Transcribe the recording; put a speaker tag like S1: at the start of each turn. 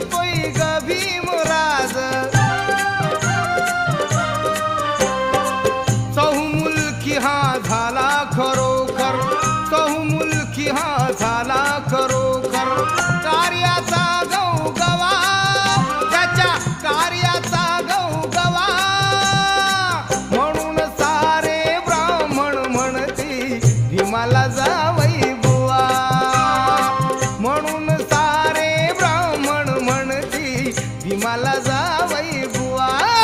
S1: तोई ग भीमराज मुलकी हा झाला खरोखर मुलकी हा झाला खरोखर कार्याचा गौ गवा त्याच्या कार्याचा गौ गवा म्हणून सारे ब्राह्मण म्हणते हिमाला जाव झाला जावई बुवा